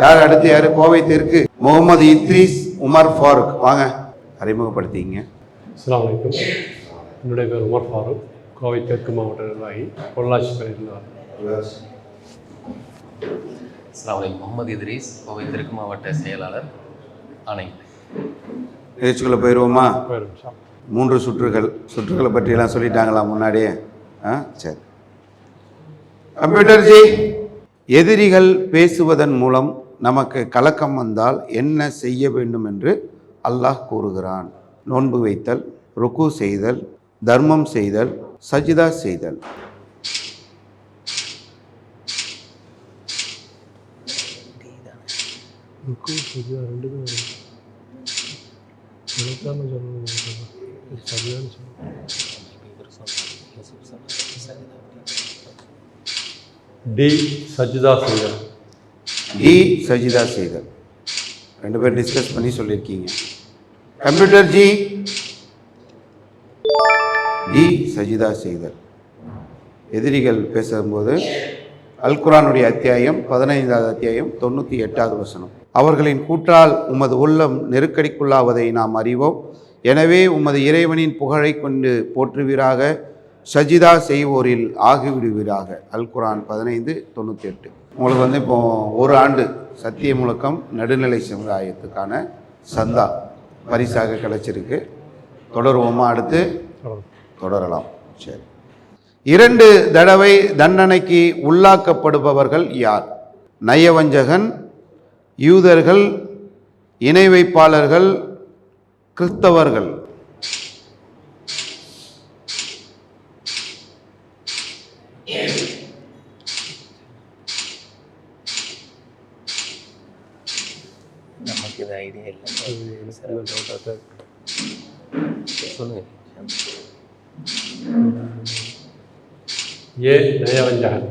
யார் அடுத்து யார்? கோவை தெற்கு முகமது இத்ரீஸ் உமர் ஃபாரூக். வாங்க அறிமுகப்படுத்திங்க அஸ்ஸலாமு அலைக்கும். என்னுடைய பேர் உமர் ஃபாரூக். கோவை தெற்கு மாவட்ட நிர்வாகி பொள்ளாச்சி அஸ்லாம் வலைக்கம் முகமது இத்ரீஸ் கோவை தெற்கு மாவட்ட செயலாளர் ஆணையம் நிகழ்ச்சிக்குள்ளே போயிடுவோமா மூன்று சுற்றுகள். சுற்றுகளை பற்றியெல்லாம் சொல்லிட்டாங்களா முன்னாடியே? ஆ சரி. கம்ப்யூட்டர் ஜி எதிரிகள் பேசுவதன் மூலம் நமக்கு கலக்கம் வந்தால் என்ன செய்ய வேண்டும் என்று அல்லாஹ் கூறுகிறான். நோன்பு வைத்தல் ருக்கு செய்தல் தர்மம் செய்தல் சஜிதா செய்தல். டி சஜிதா செய்தல். டி சஜிதா செய்தல் ரெண்டு பேரும் டிஸ்கஸ் பண்ணி சொல்லியிருக்கீங்க. கம்ப்யூட்டர் ஜி டி சஜிதா செய்தல் எதிரிகள் பேசும்போது அல்குரானுடைய அத்தியாயம் பதினைந்தாவது அத்தியாயம் தொண்ணூற்றி எட்டாவது வசனம். அவர்களின் கூற்றால் உமது உள்ளம் நெருக்கடிக்குள்ளாவதை நாம் அறிவோம். எனவே உமது இறைவனின் புகழை கொண்டு போற்றுவீராக சஜிதா செய்வோரில் ஆகிவிடுவீராக. அல்குரான் பதினைந்து தொண்ணூற்றி எட்டு. உங்களுக்கு வந்து இப்போ ஒரு ஆண்டு சத்திய முழக்கம் நடுநிலை சமுதாயத்துக்கான சந்தா பரிசாக கிடைச்சிருக்கு. தொடருவோமா அடுத்து? தொடரலாம். சரி. இரண்டு தடவை தண்டனைக்கு உள்ளாக்கப்படுபவர்கள் யார்? நயவஞ்சகன் யூதர்கள் இணை வைப்பாளர்கள் கிறிஸ்தவர்கள் நமக்கு இது ஐடியா இல்லை அது எனக்கு என்ன டவுட்டாக சார் இருக்கு. ஏ நயவஞ்சகன்.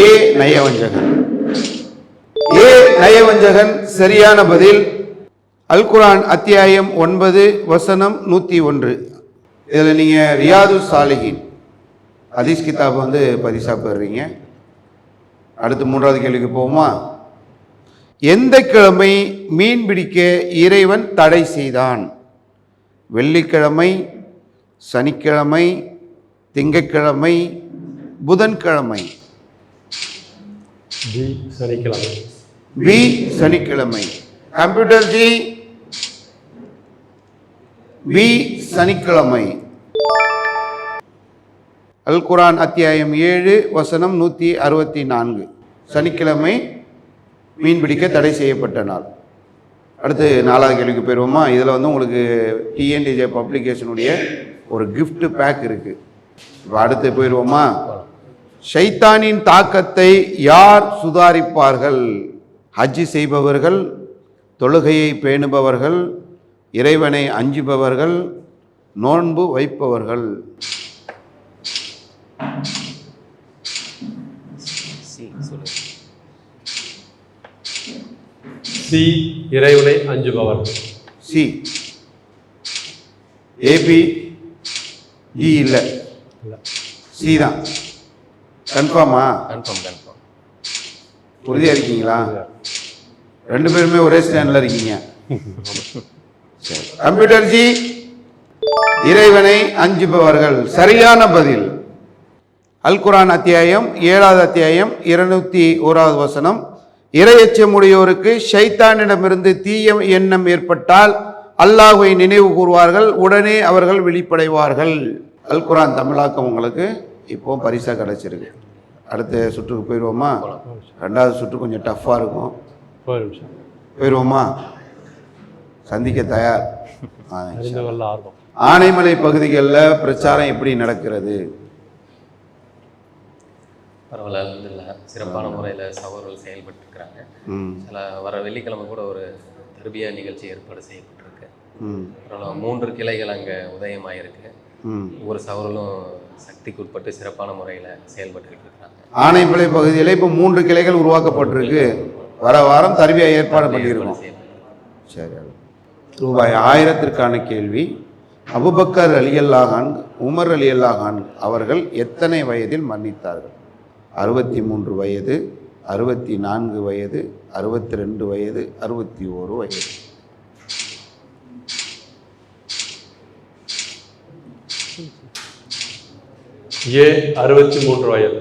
ஏ நயவஞ்சகன். ஏ நயவஞ்சகன் சரியான பதில். அல்குரான் அத்தியாயம் ஒன்பது வசனம் நூற்றி ஒன்று. இதில் நீங்கள் ரியாது சாலிஹின். அதீஸ் கிதாப் வந்து பரிசா பெறுறீங்க அடுத்து மூன்றாவது கேள்விக்கு போவோமா? எந்த கிழமை மீன் பிடிக்க இறைவன் தடை செய்தான்? வெள்ளிக்கிழமை சனிக்கிழமை திங்கட்கிழமை புதன்கிழமை. டி சனிக்கிழமை. பி சனிக்கிழமை. கம்ப்யூட்டர் ஜி பி சனிக்கிழமை. அல் குர்ஆன் அத்தியாயம் ஏழு வசனம் நூற்றி அறுபத்தி நான்கு. சனிக்கிழமை மீன் பிடிக்க தடை செய்யப்பட்ட நாள். அடுத்து நாலாவது கேள்விக்கு போயிடுவோமா இதில் வந்து உங்களுக்கு டிஎன்டிஜே பப்ளிகேஷனுடைய ஒரு கிஃப்ட்டு பேக் இருக்குது இப்போ அடுத்து போயிடுவோமா ஷைத்தானின் தாக்கத்தை யார் சுதாரிப்பார்கள்? ஹஜ்ஜி செய்பவர்கள் தொழுகையை பேணுபவர்கள் இறைவனை அஞ்சுபவர்கள் நோன்பு வைப்பவர்கள் சி சொல்லுங்க சி இறைவனை அஞ்சுபவர். சி. ஏபி இ இல்லை. இல்லை. சி தான். கன்ஃபார்மா? Confirm confirm. உறுதியாக இருக்கீங்களா? ரெண்டு பேருமே ஒரே ஸ்டாண்டில் இருக்கீங்க. சரி. கம்ப்யூட்டர் ஜி இறைவனை அஞ்சுபவர்கள். சரியான பதில். அல் குர்ஆன் அத்தியாயம் ஏழாவது அத்தியாயம் இருநூத்தி ஓராவது வசனம். இரையச்சமுடையோருக்கு ஷைத்தானிடமிருந்து தீய எண்ணம் ஏற்பட்டால் அல்லாஹ்வை நினைவு கூறுவார்கள் உடனே அவர்கள் விழிப்படைவார்கள் அல் குர்ஆன் தமிழாக்கம் உங்களுக்கு இப்போ பரிசா கிடைச்சிருக்கு. அடுத்த சுற்றுக்கு போயிடுவோமா? ரெண்டாவது சுற்று கொஞ்சம் டஃப்பாக இருக்கும். போயிடுவோமா? சந்திக்க தயார். ஆனைமலை பகுதிகளில் பிரச்சாரம் எப்படி நடக்கிறது? பரவாயில்ல அல்ஹம்துலில்லாஹ் சிறப்பான முறையில் சகோதரர்கள் செயல்பட்டுருக்கிறாங்க. ம். சில வர வெள்ளிக்கிழமை கூட ஒரு தர்பியா நிகழ்ச்சி ஏற்பாடு செய்யப்பட்டிருக்கு. ம். அப்புறம் மூன்று கிளைகள் அங்கே உதயமாயிருக்கு. ம். ஒவ்வொரு சகோதரர்களும் சக்திக்கு உட்பட்டு சிறப்பான முறையில் செயல்பட்டுக்கிட்டு இருக்கிறாங்க ஆனைமலை பகுதியில் இப்போ மூன்று கிளைகள் உருவாக்கப்பட்டிருக்கு. வர வாரம் தருவியா ஏற்பாடு பண்ணியிருக்கோம். சரி ரூபாய் ஆயிரத்திற்கான கேள்வி. அபுபக்கர் அலியல்லாகான் உமர் அலியல்லாகான் அவர்கள் எத்தனை வயதில் மன்னித்தார்கள்? அறுபத்தி மூன்று வயது அறுபத்தி நான்கு வயது அறுபத்தி ரெண்டு வயது அறுபத்தி ஓரு வயது. ஏ அறுபத்தி மூன்று வயது.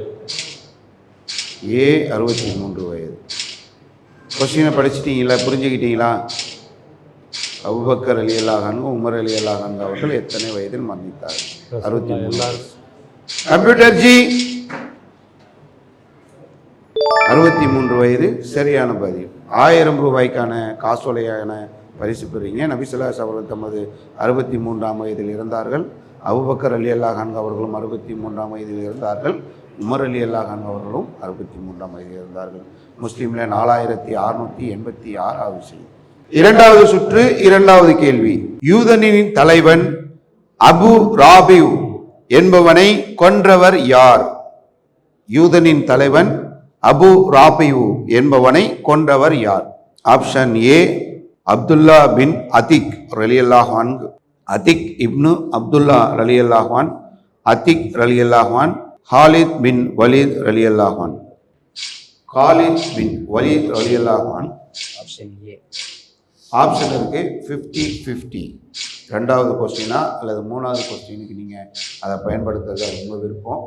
ஏ அறுபத்தி மூன்று வயது. கொஸ்டினை படிச்சிட்டீங்களா? புரிஞ்சுக்கிட்டீங்களா? அபுபக்கர் அலி அல்லாஹான் உமர் அலி அல்லாஹான் அவர்கள் எத்தனை வயதில் மரணித்தார்கள்? அறுபத்தி மூணு கம்ப்யூட்டர் ஜி. வயது சரியான பதிவு ஆயிரம் ரூபாய்க்கான காசோலையான பரிசு பெறுவீங்க நபிசுல்லா அவர்கள் தமது அறுபத்தி மூன்றாம் வயதில் இருந்தார்கள். அபுபக்கர் அலி அல்லாஹான் அவர்களும் அறுபத்தி மூன்றாம் வயதில் இருந்தார்கள். உமர் அலி அல்லாஹான் அவர்களும் அறுபத்தி மூன்றாம் வயதில் இருந்தார்கள். முஸ்லீமில் நாலாயிரத்தி அறுநூற்றி எண்பத்தி ஆறாவது செய்தி இரண்டாவது சுற்று இரண்டாவது கேள்வி. யூதனின் தலைவன் அபு ராபிவ் என்பவனை கொன்றவர் யார்? யூதனின் தலைவன் அபு ராபிவு என்பவனை கொன்றவர் யார்? Option A Abdullah bin Atik ரலியல்லாஹான் Atik ibn Abdullah ரலியல்லாஹான் அதிக் ரலியல்லாஹான் ஹாலித் பின் வலீத் ரலியல்லாஹான் காலித் பின் வலீத் ரலியல்லாஹான் ஆப்ஷன் ஏ ஆப்ஷன் இருக்கு ஃபிஃப்டி ஃபிஃப்டி ரெண்டாவது கொஸ்டினா அல்லது மூணாவது கொஸ்டினுக்கு நீங்கள் அதை பயன்படுத்துறது ரொம்ப விருப்பம்.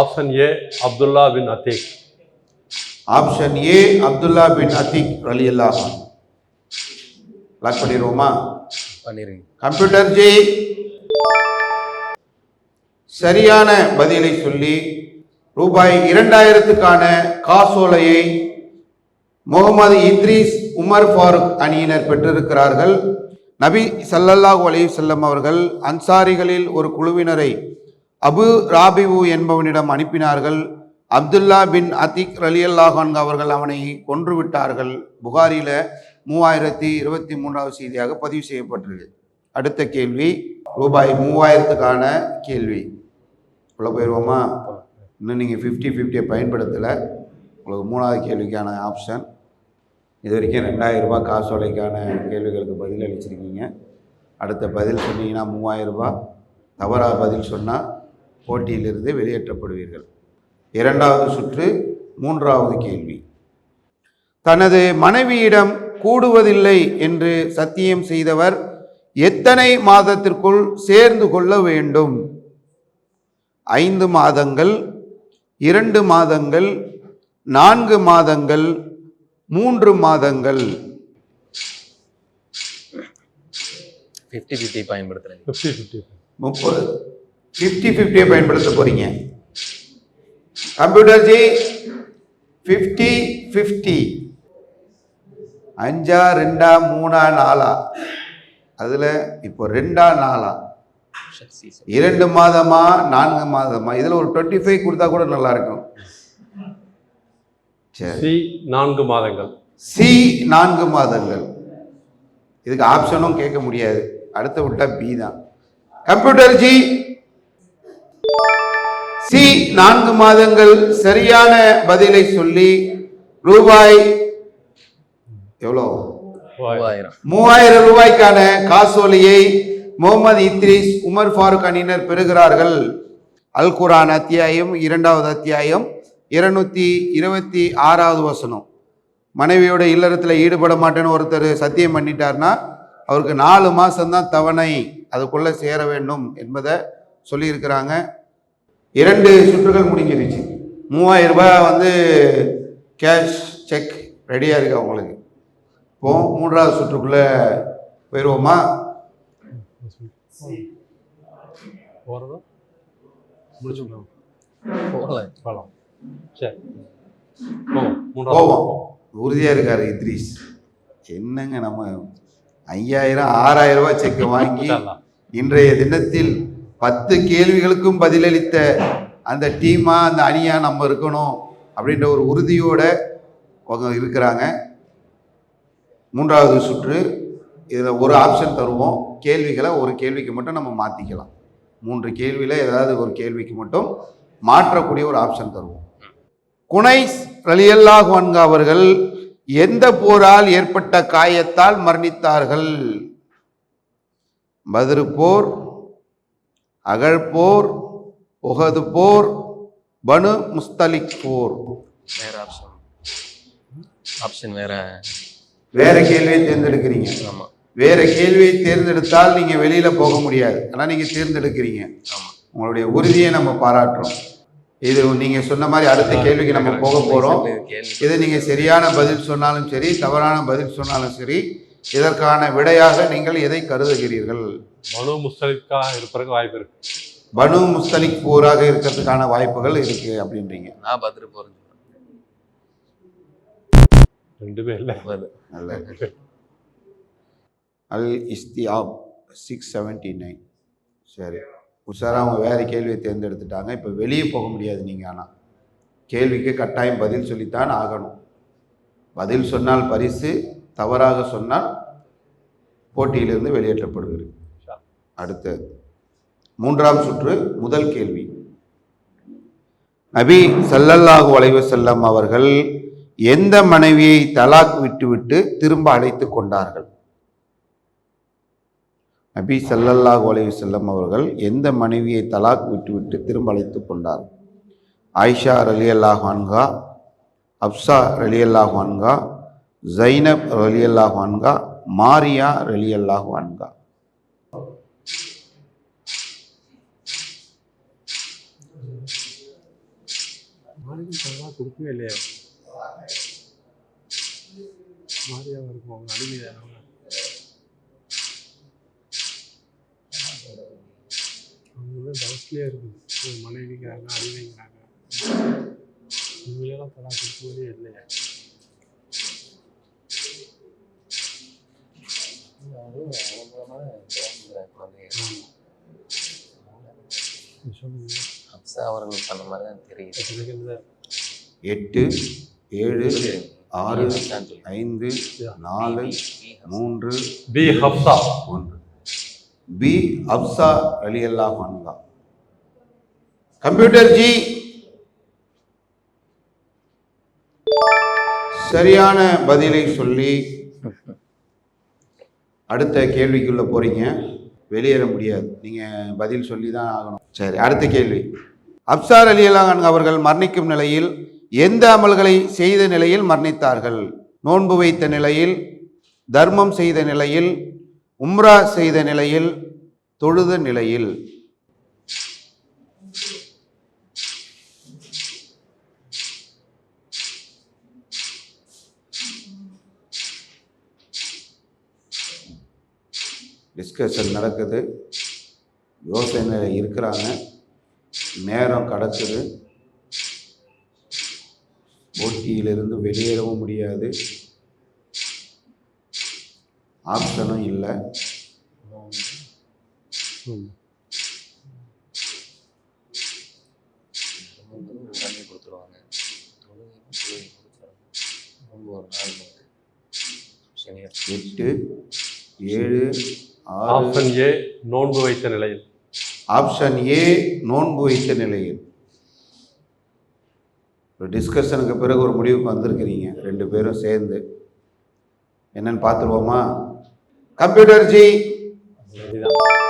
Option A Abdullah bin Atiq option A Abdullah bin Atiq Ali அல்லாஹான் லாக் பண்ணிடுவோமா? பண்ணிருங்க கம்ப்யூட்டர் ஜி சரியான பதிலை சொல்லி ரூபாய் இரண்டாயிரத்துக்கான காசோலையை முகமது இத்ரீஸ் உமர் ஃபாரூக் அணியினர் பெற்றிருக்கிறார்கள். நபி ஸல்லல்லாஹு அலைஹி வஸல்லம் அவர்கள் அன்சாரிகளில் ஒரு குழுவினரை அபு ராபிவு என்பவனிடம் அனுப்பினார்கள். அப்துல்லா பின் அத்திக் ரலியல்லாஹான் அவர்கள் அவனை கொன்று விட்டார்கள். புகாரில மூவாயிரத்தி இருபத்தி மூன்றாவது செய்தியாக பதிவு செய்யப்பட்டது அடுத்த கேள்வி ரூபாய் மூவாயிரத்துக்கான கேள்வி. உள்ள போயிடுவோமா இன்னும் நீங்கள் ஃபிஃப்டி ஃபிஃப்டியை பயன்படுத்தலை. உங்களுக்கு மூணாவது கேள்விக்கான ஆப்ஷன் இது வரைக்கும் ரெண்டாயிரரூபா காசோலைக்கான கேள்விகளுக்கு பதில் அளிச்சிருக்கீங்க. அடுத்த பதில் சொன்னீங்கன்னா மூவாயிரரூபா தவறாக பதில் சொன்னால் போட்டியிலிருந்து வெளியேற்றப்படுவீர்கள். இரண்டாவது சுற்று மூன்றாவது கேள்வி. தனது மனைவியிடம் கூடுவதில்லை என்று சத்தியம் செய்தவர் எத்தனை மாதத்திற்குள் சேர்ந்து கொள்ள வேண்டும்? ஐந்து மாதங்கள் இரண்டு மாதங்கள் நான்கு மாதங்கள் மூன்று மாதங்கள். ஃபிஃப்டி ஃபிஃப்டி ஃபிஃப்டி முப்பது. ஃபிஃப்டி ஃபிஃப்டியை பயன்படுத்த போறீங்க. கம்ப்யூட்டர் ஜி ஃபிஃப்டி ஃபிஃப்டி அஞ்சா ரெண்டா மூணா நாலா? அதில் இப்போ ரெண்டா நாலா? இரண்டு மாதமா நான்கு மாதமா? இதில் ஒரு டுவெண்ட்டி ஃபைவ் கொடுத்தா கூட நல்லா இருக்கும் சரி நான்கு மாதங்கள். சி நான்கு மாதங்கள். இதுக்கு ஆப்ஷனும் கேட்க முடியாது. அடுத்து விட்டா பி தான். கம்ப்யூட்டர் ஜி சி நான்கு மாதங்கள் சரியான பதிலை சொல்லி ரூபாய் எவ்வளோ? மூவாயிரம். ரூபாய்க்கான காசோலையை முகமது இத்ரிஸ் உமர் ஃபாரூக் அணியினர் பெறுகிறார்கள். அல் குரான் அத்தியாயம் இரண்டாவது அத்தியாயம் இருநூத்தி இருபத்தி ஆறாவது வசனம். மனைவியோட இல்லறத்தில் ஈடுபட மாட்டேன்னு ஒருத்தர் சத்தியம் பண்ணிட்டார்னா அவருக்கு நாலு மாதம்தான் தவணை அதுக்குள்ளே சேர வேண்டும் என்பதை சொல்லியிருக்கிறாங்க. இரண்டு சுற்றுகள் முடிஞ்சிருச்சு. மூவாயிரம் ரூபாய் வந்து கேஷ் செக் ரெடியாக இருக்கு அவங்களுக்கு. இப்போ மூன்றாவது சுற்றுக்குள்ளே போயிடுவோமா போகிறதா முடிச்சுக்கலாம். போகலாம் போகலாம். சரி. போவோம் மூன்றாவது போவோம். உறுதியாக இருக்கார் இத்ரீஸ் என்னங்க நம்ம ஐயாயிரம் ஆறாயிரம் ரூபாய் செக்கை வாங்கி. இன்றைய தினத்தில் பத்து கேள்விகளுக்கும் பதிலளித்த அந்த டீமா அந்த அணியா நம்ம இருக்கணும் அப்படின்ற ஒரு உறுதியோடு அவங்க இருக்கிறாங்க. மூன்றாவது சுற்று இதில் ஒரு ஆப்ஷன் தருவோம். கேள்விகளை ஒரு கேள்விக்கு மட்டும் நம்ம மாற்றிக்கலாம் மூன்று கேள்வியில் ஏதாவது ஒரு கேள்விக்கு மட்டும் மாற்றக்கூடிய ஒரு ஆப்ஷன் தருவோம். குனைஸ் ரலியல்லாஹு அவர்கள் எந்த போரால் ஏற்பட்ட காயத்தால் மரணித்தார்கள்? பதிரு போர் அகழ் போர் உஹது போர் பனு முஸ்தலிக் போர் வேற ஆப்ஷன் ஆப்ஷன் வேற. வேற கேள்வியை தேர்ந்தெடுக்கிறீங்க. ஆமாம் வேற கேள்வியை தேர்ந்தெடுத்தால் நீங்க வெளியில போக முடியாது. ஆனா நீங்க தேர்ந்தெடுக்கிறீங்க. உங்களுடைய உறுதியை நம்ம பாராட்டுறோம். இது நீங்க சொன்ன மாதிரி அடுத்த கேள்விக்கு நம்ம போக போறோம். கேள்வி இது நீங்க சரியான பதில் சொன்னாலும் சரி தவறான பதில் சொன்னாலும் சரி இதற்கான விடையாக நீங்கள் எதை கருதுகிறீர்கள்? மனு முஸ்தலிக்காக இருப்பதற்கு வாய்ப்பு இருக்கு. பனு முஸ்தலிக் போராக இருக்கிறதுக்கான வாய்ப்புகள் இருக்கு அப்படின்றீங்க. நான் பதில் போகிறேன் ரெண்டுமே இல்லை. நல்ல அல் இஸ்தியாப் சிக்ஸ் செவன்ட்டி நைன் சரி. உஷாரா அவங்க வேறு கேள்வியை தேர்ந்தெடுத்துட்டாங்க. இப்போ வெளியே போக முடியாது நீங்கள் ஆனால் கேள்விக்கு கட்டாயம் பதில் சொல்லித்தான் ஆகணும். பதில் சொன்னால் பரிசு தவறாக சொன்னால் போட்டியிலிருந்து வெளியேற்றப்படுகிறது அடுத்தது மூன்றாம் சுற்று முதல் கேள்வி. நபி சல்லல்லாஹு வளைவு செல்லம் அவர்கள் எந்த மனைவியை தலாக் விட்டுவிட்டு திரும்ப அழைத்து கொண்டார்கள்? நபி சல்லல்லாஹு அலைஹி செல்லம் அவர்கள் எந்த மனைவியை தலாக் விட்டுவிட்டு திரும்ப அழைத்து கொண்டார்? ஆயிஷா ரலி அல்லாஹான்கா அப்சா ரலி அல்லாஹான்கா ஜைனப் ரலி அல்லாஹான்கா மாரியா ரலி அல்லாஹான்கா தவறாக கொடுக்கவே இல்லையா? மாரியாவா இருக்கும் அவங்க அடிமையாக அவங்க அவங்க டவுட்லேயே இருக்குது மனைவிங்கிறாங்க அடிமைங்கிறாங்க. இவங்களெல்லாம் தலா கொடுக்கவே இல்லையா? அவர்கள் பண்ண மாதிரி தான் தெரியுது எட்டு ஏழு ஆறு. ஐந்து நாலு மூன்று பி ஹப்சா. ஒன்று. பி அப்சா ரலியல்லாஹு அன்ஹா. கம்ப்யூட்டர் ஜி. சரியான பதிலை சொல்லி அடுத்த கேள்விக்குள்ள போறீங்க. வெளியேற முடியாது. நீங்க பதில் சொல்லி தான் ஆகணும். சரி அடுத்த கேள்வி. அப்சார் அலியல்லாஹ் அன்ஹா அவர்கள் மரணிக்கும் நிலையில் எந்த அமல்களை செய்த நிலையில் மரணித்தார்கள்? நோன்பு வைத்த நிலையில் தர்மம் செய்த நிலையில் உம்ரா செய்த நிலையில் தொழுத நிலையில். டிஸ்கஷன் நடக்குது. யோசனை இருக்கிறாங்க. நேரம் கடக்குது. போட்டியிலிருந்து வெளியேறவும் முடியாது. ஆப்ஷனும் இல்லை. எட்டு ஏழு ஆப்ஷன் ஏ நோன்பு வைத்த நிலையில். ஆப்ஷன் ஏ நோன்பு வைத்த நிலையில். ஒரு டிஸ்கஷனுக்கு பிறகு ஒரு முடிவுக்கு வந்திருக்கிறீங்க. ரெண்டு பேரும் சேர்ந்து. என்னன்னு பார்த்துருவோமா? கம்ப்யூட்டர் ஜி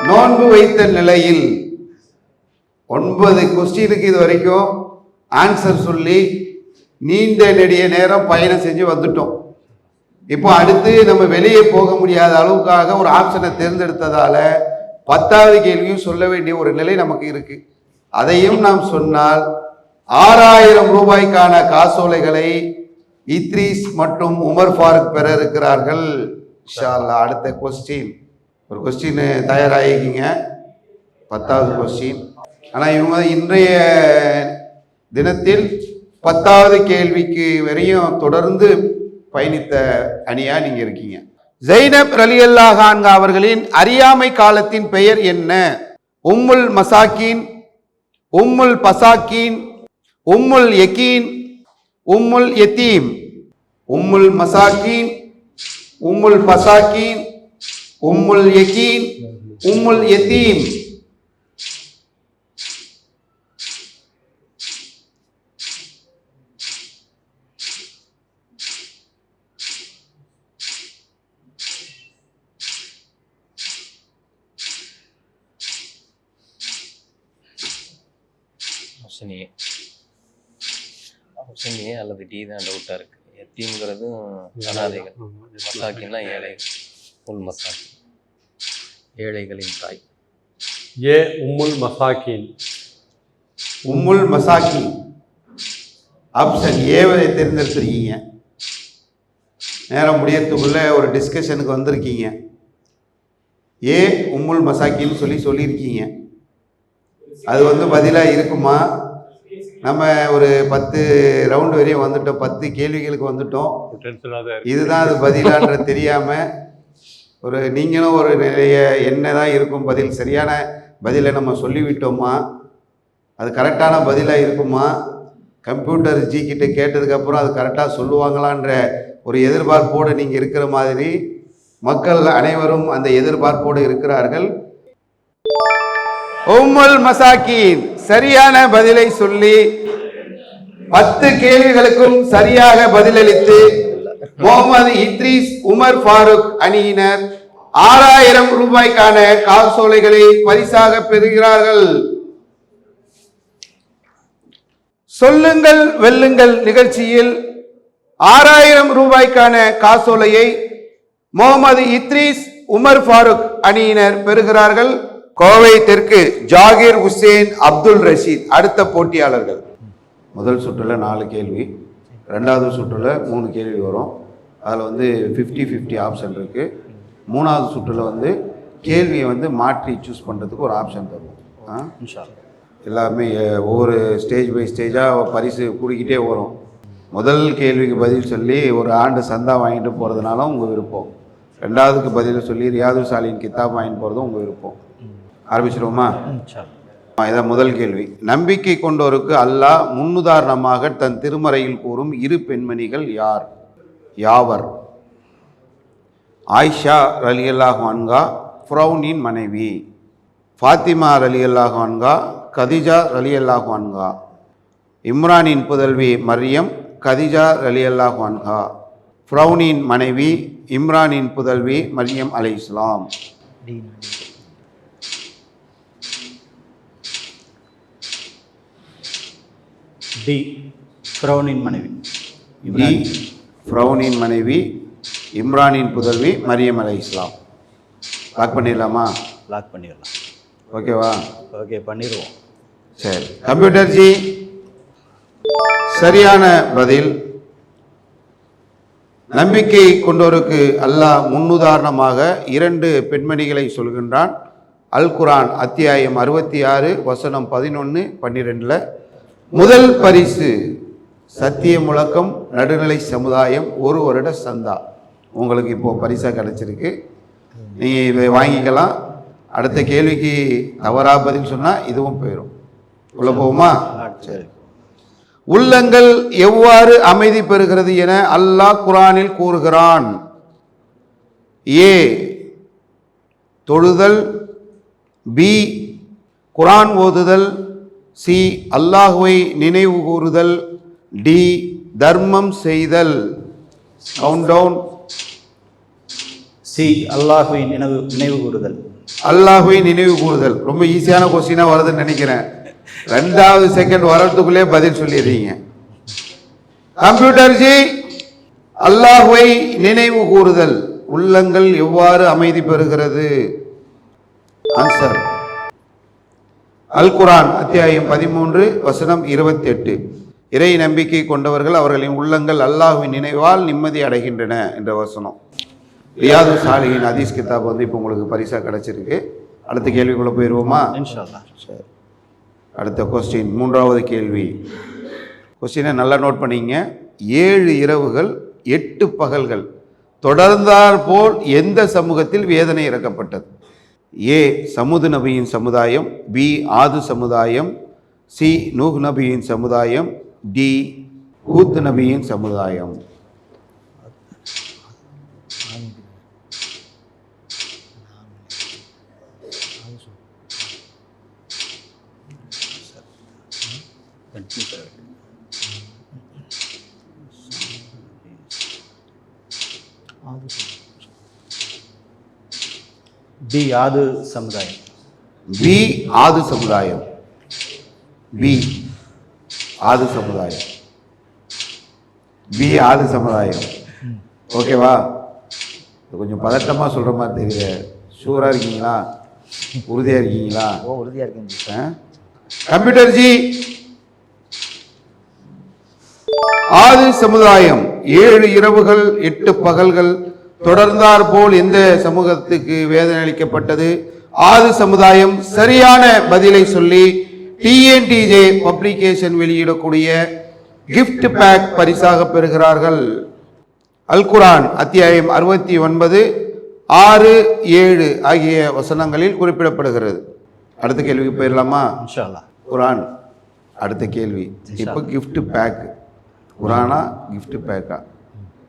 நோன்பு வைத்த நிலையில் ஒன்பது கொஸ்டினுக்கு இது வரைக்கும் ஆன்சர் சொல்லி நீண்ட நெடிய நேரம் பயணம் செஞ்சு வந்துட்டோம். இப்போ அடுத்து நம்ம வெளியே போக முடியாத அளவுக்காக ஒரு ஆப்ஷனை தேர்ந்தெடுத்ததால பத்தாவது கேள்வியும் சொல்ல வேண்டிய ஒரு நிலை நமக்கு இருக்குது அதையும் நாம் சொன்னால் ஆறாயிரம் ரூபாய்க்கான காசோலைகளை இத்ரீஸ் மற்றும் உமர் ஃபாரூக் பெற இருக்கிறார்கள். ஷால்லா அடுத்த கொஸ்டின் ஒரு கொஸ்டின் தயாராகிக்கிங்க. பத்தாவது கொஸ்டின் ஆனால் இவங்க இன்றைய தினத்தில் பத்தாவது கேள்விக்கு வரையும் தொடர்ந்து பயணித்த அணியாக நீங்கள் இருக்கீங்க. ஜெய்னப் ரலியல்லா கான்கா அவர்களின் அறியாமை காலத்தின் பெயர் என்ன? உம்முல் மசாக்கின் உம்முல் பசாக்கின் உம்முல் யகீன் உம்முல் யத்தீம் உம்முல் மசாக்கின் உம்முல் பசாக்கீன் உம்முல் யகீன் உம்முல் யத்தீம். ஆப்ஷன் ஏ அல்லது டி தான் டவுட்டாக இருக்குது எத்தீம்ங்கிறதும் அனாதைகள் மசாக்கின்லாம் ஏழைகள் உள் மசாக்கி ஏழைகளின் தாய். ஏ உம்முல் மசாக்கின். உம்முல் மசாக்கி ஆப்ஷன் ஏவை தேர்ந்தெடுத்திருக்கீங்க. நேரம் முடியறதுக்குள்ள ஒரு டிஸ்கஷனுக்கு வந்திருக்கீங்க. ஏ உம்முல் மசாக்கின்னு சொல்லி சொல்லியிருக்கீங்க. அது வந்து பதிலாக இருக்குமா? நம்ம ஒரு பத்து ரவுண்டு வரையும் வந்துட்டோம். பத்து கேள்விகளுக்கு வந்துட்டோம். தான் இதுதான் அது பதிலான்ற தெரியாம ஒரு நீங்களும் ஒரு நிறைய என்னதான் இருக்கும் பதில் சரியான பதிலை நம்ம சொல்லிவிட்டோமா? அது கரெக்டான பதிலாக இருக்குமா? கம்ப்யூட்டர் ஜி கிட்ட கேட்டதுக்கப்புறம் அது கரெக்டாக சொல்லுவாங்களான்ற ஒரு எதிர்பார்ப்போடு நீங்கள் இருக்கிற மாதிரி மக்கள் அனைவரும் அந்த எதிர்பார்ப்போடு இருக்கிறார்கள். உம்முல் மசாக்கின். சரியான பதிலை சொல்லி பத்து கேள்விகளுக்கும் சரியாக பதிலளித்து முகமது இத்ரீஸ் உமர் ஃபாரூக் அணியினர் ஆறாயிரம் ரூபாய்க்கான காசோலைகளை பரிசாக பெறுகிறார்கள். சொல்லுங்கள் வெல்லுங்கள் நிகழ்ச்சியில் ஆறாயிரம் ரூபாய்க்கான காசோலையை முகமது இத்ரீஸ் உமர் ஃபாரூக் அணியினர் பெறுகிறார்கள். கோவை தெற்கு ஜாகிர் ஹுசேன் அப்துல் ரஷீத் அடுத்த போட்டியாளர்கள். முதல் சுற்றில் நாலு கேள்வி ரெண்டாவது சுற்றில் மூணு கேள்வி வரும். அதில் வந்து ஃபிஃப்டி ஃபிஃப்டி ஆப்ஷன் இருக்குது மூணாவது சுற்றில் வந்து கேள்வியை வந்து மாற்றி சூஸ் பண்ணுறதுக்கு ஒரு ஆப்ஷன் தருவோம். எல்லாமே ஒவ்வொரு ஸ்டேஜ் பை ஸ்டேஜாக பரிசு கூடிக்கிட்டே வரும். முதல் கேள்விக்கு பதில் சொல்லி ஒரு ஆண்டு சந்தா வாங்கிட்டு போகிறதுனால உங்கள் விருப்பம். ரெண்டாவதுக்கு பதில் சொல்லி ரியாது சாலின் கித்தாப் வாங்கிட்டு போகிறதும் உங்கள் விருப்பம். ஆரம்பிச்சிருவோமா? ஆ, இதான் முதல் கேள்வி. நம்பிக்கை கொண்டோருக்கு அல்லாஹ் முன்னுதாரணமாக தன் திருமறையில் கூறும் இரு பெண்மணிகள் யார்? யாவர்? ஆயிஷா ரலியல்லாஹு அன்கா ஃப்ரௌனின் மனைவி. ஃபாத்திமா ரலியல்லாஹு அன்கா கதிஜா ரலியல்லாஹு அன்கா இம்ரானின் புதல்வி மரியம் கதிஜா ரலியல்லாஹு அன்ஹா. ஃப்ரௌனின் மனைவி இம்ரானின் புதல்வி மரியம் அலை இஸ்லாம் டி ஃப்ரௌனின் மனைவி. டி ஃப்ரௌனின் மனைவி இம்ரானின் புதல்வி மரியம் அலை இஸ்லாம். லாக் பண்ணிடலாமா? லாக் பண்ணிடலாம். ஓகேவா? ஓகே பண்ணிடுவோம். சரி. கம்ப்யூட்டர் ஜி சரியான பதில். நம்பிக்கை கொண்டோருக்கு அல்லாஹ் முன்னுதாரணமாக இரண்டு பெண்மணிகளை சொல்கின்றான். அல் குரான் அத்தியாயம் அறுபத்தி ஆறு வசனம் பதினொன்று பன்னிரெண்டில் முதல் பரிசு சத்திய முழக்கம் நடுநிலை சமுதாயம் ஒரு வருட சந்தா. உங்களுக்கு இப்போது பரிசாக கிடச்சிருக்கு. நீங்கள் இதை வாங்கிக்கலாம். அடுத்த கேள்விக்கு தவறாக பதில் சொன்னால் இதுவும் போயிடும் உள்ள போகுமா? சரி. உள்ளங்கள் எவ்வாறு அமைதி பெறுகிறது என அல்லாஹ் குரானில் கூறுகிறான். ஏ தொழுதல். பி குரான் ஓதுதல். சி அல்லாஹுவை நினைவு கூறுதல் டி தர்மம் செய்தல். கவுண்ட் டவுன் சி அல்லாஹுவின் நினைவு நினைவு கூறுதல். அல்லாஹுவை நினைவு கூறுதல். ரொம்ப ஈஸியான கொஸ்டினாக வருதுன்னு நினைக்கிறேன். ரெண்டாவது செகண்ட் வர்றதுக்குள்ளே பதில் சொல்லிடுறீங்க. கம்ப்யூட்டர் ஜி அல்லாஹுவை நினைவு கூறுதல். உள்ளங்கள் எவ்வாறு அமைதி பெறுகிறது? ஆன்சர் அல் குரான் அத்தியாயம் பதிமூன்று வசனம் இருபத்தி எட்டு இறை நம்பிக்கை கொண்டவர்கள் அவர்களின் உள்ளங்கள் அல்லாஹுவின் நினைவால் நிம்மதி அடைகின்றன என்ற வசனம். ரியாது சாலியின் ஹதீஸ் கிதாப் வந்து இப்போ உங்களுக்கு பரிசாக கிடச்சிருக்கு. அடுத்த கேள்விக்குள்ளே போயிடுவோமா சரி. அடுத்த கொஸ்டின் மூன்றாவது கேள்வி. கொஸ்டினை நல்லா நோட் பண்ணிங்க. ஏழு இரவுகள் எட்டு பகல்கள். தொடர்ந்தாற் போல் எந்த சமூகத்தில் வேதனை இறக்கப்பட்டது? ஏ சமுது நபியின் சமுதாயம் பி ஆது சமுதாயம் சி நூஹ் நபியின் சமுதாயம் டி ஹூத் நபியின் சமுதாயம். கன்ஃபியூஸ் டி யாது சமுதாயம். பி ஆது சமுதாயம். பி ஆது சமுதாயம். பி ஆது சமுதாயம். ஓகேவா? கொஞ்சம் பதட்டமாக சொல்கிற மாதிரி தெரியல ஷூராக இருக்கீங்களா? உறுதியாக இருக்கீங்களா? ஓ உறுதியாக இருக்குங்க? Computer G. ஆதி சமுதாயம். ஏழு இரவுகள் எட்டு பகல்கள் தொடர்ந்தார் போல் எந்த சமூகத்துக்கு வேதனை அளிக்கப்பட்டது? ஆதி சமுதாயம் சரியான பதிலை சொல்லி டிஎன்டிஜே பப்ளிகேஷன் வெளியிடக்கூடிய கிஃப்ட் பேக் பரிசாக பெறுகிறார்கள். அல் குர்ஆன் அத்தியாயம் அறுபத்தி ஒன்பது ஆறு ஏழு ஆகிய வசனங்களில் குறிப்பிடப்படுகிறது. அடுத்த கேள்விக்கு போயிடலாமா இன்ஷா அல்லாஹ் குரான் அடுத்த கேள்வி. இப்போ gift பேக் குரானா gift பேக்கா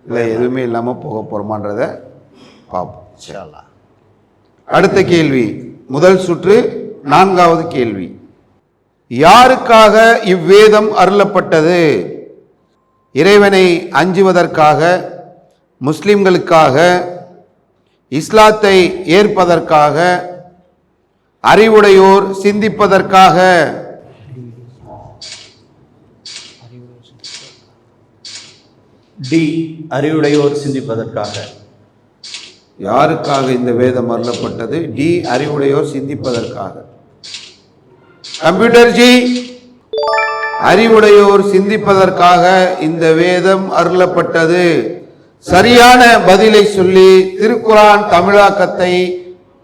இல்லை எதுவுமே இல்லாமல் போக போகிறோமான்றத பார்ப்போம் இன்ஷா அல்லாஹ் அடுத்த கேள்வி முதல் சுற்று நான்காவது கேள்வி. யாருக்காக இவ்வேதம் அருளப்பட்டது? இறைவனை அஞ்சுவதற்காக முஸ்லிம்களுக்காக இஸ்லாத்தை ஏற்பதற்காக அறிவுடையோர் சிந்திப்பதற்காக. டி அறிவுடையோர் சிந்திப்பதற்காக. யாருக்காக இந்த வேதம் அருளப்பட்டது? டி அறிவுடையோர் சிந்திப்பதற்காக. கம்ப்யூட்டர் ஜி அறிவுடையோர் சிந்திப்பதற்காக இந்த வேதம் அருளப்பட்டது. சரியான பதிலை சொல்லி திருக்குரான் தமிழாக்கத்தை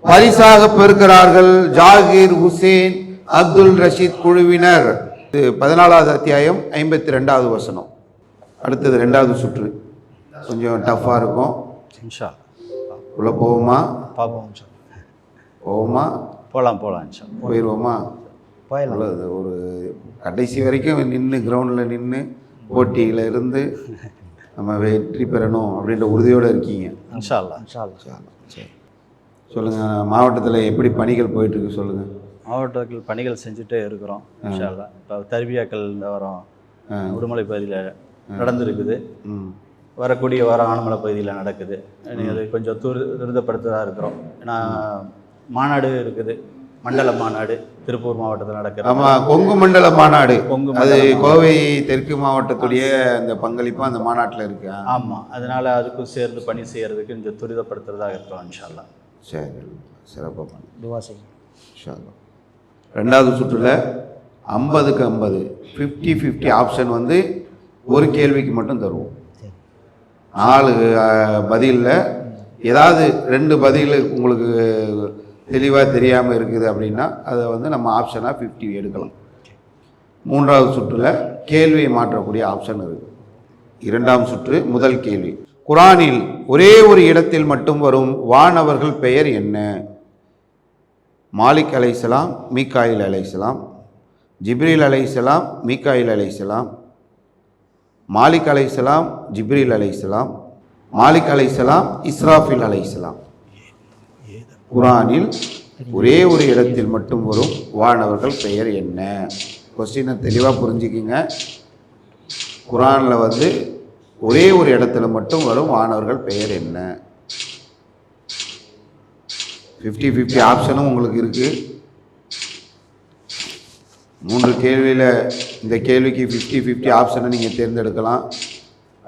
பரிசாக பெறுகிறார்கள் ஜாகிர் ஹுசேன் அப்துல் ரஷீத் குழுவினர். பதினாலாவது அத்தியாயம் ஐம்பத்தி ரெண்டாவது வசனம். அடுத்தது ரெண்டாவது சுற்று. கொஞ்சம் டஃப்பாக இருக்கும். இன்ஷா உள்ள போவோமா? பார்ப்போம் அல்லாஹ். போவோமா? போகலாம் போகலாம் இன்ஷா. போயிடுவோமா போயிடலாம் ஒரு கடைசி வரைக்கும் நின்று கிரவுண்டில் நின்று போட்டியில் இருந்து நம்ம வெற்றி பெறணும் அப்படின்ற உறுதியோடு இருக்கீங்க. இன்ஷா இன்ஷா. சரி. சொல்லுங்கள் மாவட்டத்தில் எப்படி பணிகள் போயிட்டுருக்கு சொல்லுங்கள் மாவட்டத்தில் பணிகள் செஞ்சுட்டே இருக்கிறோம் இன்ஷா இப்போ தர்பியாக்கள் இந்த வாரம் உடுமலை பகுதியில் நடந்திருக்குது. வரக்கூடிய வாரம் ஆனமலை பகுதியில் நடக்குது. அது கொஞ்சம் துரி துரிதப்படுத்ததாக இருக்கிறோம். ஏன்னா மாநாடு இருக்குது. மண்டல மாநாடு திருப்பூர் மாவட்டத்தில் நடக்குது ஆமாம் கொங்கு மண்டல மாநாடு. கொங்கு அது. கோவை தெற்கு மாவட்டத்துடைய அந்த பங்களிப்பும் அந்த மாநாட்டில் இருக்கு. ஆமாம் அதனால் அதுக்கும் சேர்ந்து பணி செய்கிறதுக்கு கொஞ்சம் துரிதப்படுத்துறதாக இருக்கிறோம் இன்ஷா அல்லாஹ் சரி சிறப்பாக பண்ணு. துவா செய்யுங்க. இன்ஷா அல்லாஹ். ரெண்டாவது சுற்றில் ஐம்பதுக்கு ஐம்பது ஃபிஃப்டி ஃபிஃப்டி ஆப்ஷன் வந்து ஒரு கேள்விக்கு மட்டும் தருவோம். நாலு பதிலில் ஏதாவது ரெண்டு பதில் உங்களுக்கு தெளிவாக தெரியாமல் இருக்குது அப்படின்னா அதை வந்து நம்ம ஆப்ஷனாக ஃபிஃப்டி எடுக்கலாம். மூன்றாவது சுற்றில் கேள்வியை மாற்றக்கூடிய ஆப்ஷன் இருக்குது இரண்டாம் சுற்று முதல் கேள்வி. குரானில் ஒரே ஒரு இடத்தில் மட்டும் வரும் வானவர்கள் பெயர் என்ன? மாலிக் அலைசலாம் மீக்காயில் அலைசலாம் ஜிப்ரீல் அலைசலாம் மீக்காயில் அலைசலாம் மாலிக் அலைஹிஸ்ஸலாம் ஜிப்ரீல் அலைஹிஸ்ஸலாம் மாலிக் அலைஹிஸ்ஸலாம் இஸ்ராஃபில் அலைஹிஸ்ஸலாம் குரானில் ஒரே ஒரு இடத்தில் மட்டும் வரும். வானவர்கள் பெயர் என்ன? கொஸ்டினை தெளிவாக புரிஞ்சுக்கிங்க. குரானில் வந்து ஒரே ஒரு இடத்துல மட்டும் வரும். வானவர்கள் பெயர் என்ன? ஃபிஃப்டி ஃபிஃப்டி ஆப்ஷனும் உங்களுக்கு இருக்குது மூன்று கேள்வியில் இந்த கேள்விக்கு ஃபிஃப்டி ஃபிஃப்டி ஆப்ஷனை நீங்கள் தேர்ந்தெடுக்கலாம்.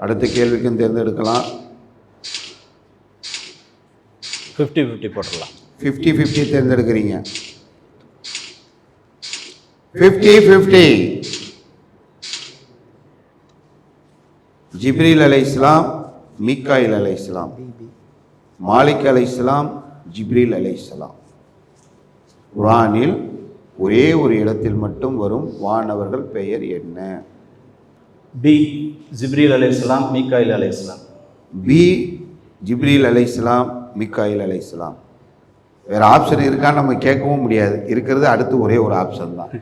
அடுத்த கேள்விக்கும் தேர்ந்தெடுக்கலாம். ஃபிஃப்டி ஃபிஃப்டி போட்டுடலாம். ஃபிஃப்டி ஃபிஃப்டி தேர்ந்தெடுக்கிறீங்க. ஃபிஃப்டி ஃபிஃப்டி ஜிப்ரீல் அலை இஸ்லாம் மீக்காயில் அலை இஸ்லாம் மாலிக் அலை இஸ்லாம் ஜிப்ரீல் அலை இஸ்லாம். குரானில் ஒரே ஒரு இடத்தில் மட்டும் வரும் வானவர்கள் பெயர் என்ன? பி ஜிப்ரீல் அலைஹிஸ்ஸலாம் மீகாயில் அலைஹிஸ்ஸலாம் பி ஜிப்ரீல் அலை இஸ்லாம் மிக்காயில் அலை இஸ்லாம் வேறு ஆப்ஷன் இருக்கான்னு நம்ம கேட்கவும் முடியாது. இருக்கிறது அடுத்து ஒரே ஒரு ஆப்ஷன் தான்.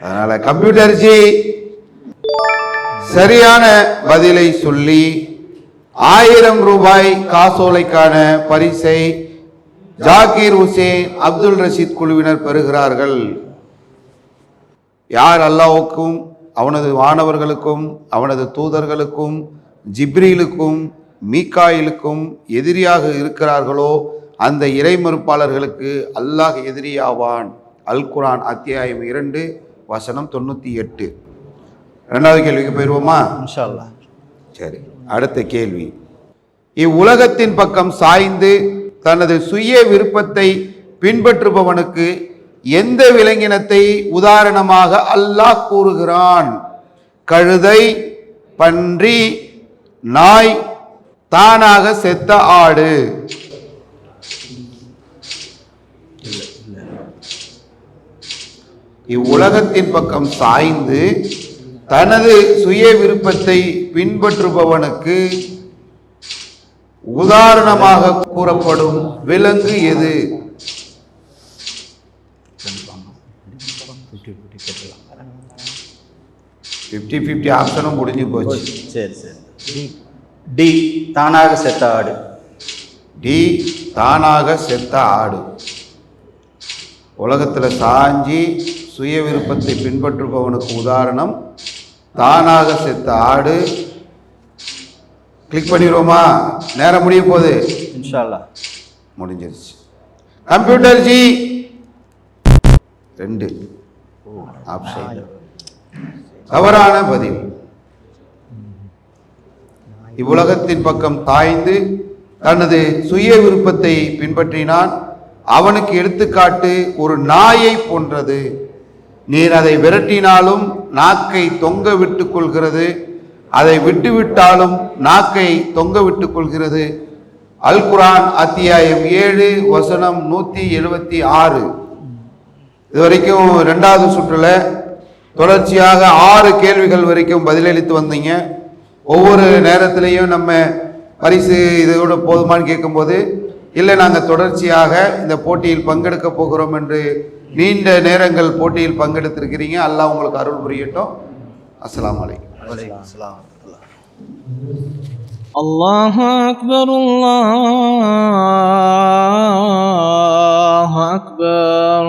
அதனால் கம்ப்யூட்டர் ஜி சரியான பதிலை சொல்லி ஆயிரம் ரூபாய் காசோலைக்கான பரிசை ஜாகீர் ஹுசேன் அப்துல் ரஷீத் குழுவினர் பெறுகிறார்கள். யார் அல்லாஹ்வுக்கும் அவனது வானவர்களுக்கும் அவனது தூதர்களுக்கும் ஜிப்ரீலுக்கும் மீகாயிலுக்கும் எதிரியாக இருக்கிறார்களோ அந்த இறை மறுப்பாளர்களுக்கு அல்லாஹ் எதிரியாவான். அல் குர்ஆன் அத்தியாயம் இரண்டு வசனம் தொண்ணூற்றி எட்டு. ரெண்டாவது கேள்விக்கு போயிடுவோமா இன்ஷா அல்லாஹ் சரி அடுத்த கேள்வி. இவ்வுலகத்தின் பக்கம் சாய்ந்து தனது சுய விருப்பத்தை பின்பற்றுபவனுக்கு எந்த விலங்கினத்தை உதாரணமாக அல்லாஹ் கூறுகிறான்? கழுதை பன்றி நாய் தானாக செத்த ஆடு. இவ்வுலகத்தின் பக்கம் சாய்ந்து தனது சுய விருப்பத்தை பின்பற்றுபவனுக்கு உதாரணமாக கூறப்படும் விலங்கு எது? ஃபிஃப்டி ஃபிஃப்டி ஆப்ஷனும் முடிஞ்சு போச்சு. சரி சரி. டி. தானாக செத்த ஆடு. டி தானாக செத்த ஆடு. உலகத்தில் சாஞ்சி சுய விருப்பத்தை பின்பற்றுபவனுக்கு உதாரணம் தானாக செத்த ஆடு கிளிக் பண்ணிடுவோமா? நேரம் முடிய போகுது. இன்ஷா அல்லாஹ் முடிஞ்சிருச்சு. கம்ப்யூட்டர் ஜி ரெண்டு. ஆப்ஷன் தவறான பதில். இவ்வுலகத்தின் பக்கம் தாய்ந்து தனது சுய விருப்பத்தை பின்பற்றினான். அவனுக்கு எடுத்துக்காட்டு ஒரு நாயை போன்றது. நீர் அதை விரட்டினாலும் நாக்கை தொங்க விட்டுக் கொள்கிறது. அதை விட்டுவிட்டாலும் நாக்கை தொங்க விட்டு கொள்கிறது. அல் குரான் அத்தியாயம் ஏழு வசனம் நூற்றி எழுபத்தி ஆறு. இது வரைக்கும் ரெண்டாவது சுற்றில் தொடர்ச்சியாக ஆறு கேள்விகள் வரைக்கும் பதிலளித்து வந்தீங்க. ஒவ்வொரு நேரத்திலையும் நம்ம பரிசு இதோட போதுமான்னு கேட்கும்போது இல்லை நாங்கள் தொடர்ச்சியாக இந்த போட்டியில் பங்கெடுக்க போகிறோம் என்று நீண்ட நேரங்கள் போட்டியில் பங்கெடுத்திருக்கிறீங்க. அல்லாஹ் உங்களுக்கு அருள் புரியட்டும். அஸ்லாம் அலைக்கும். الله أكبر الله أكبر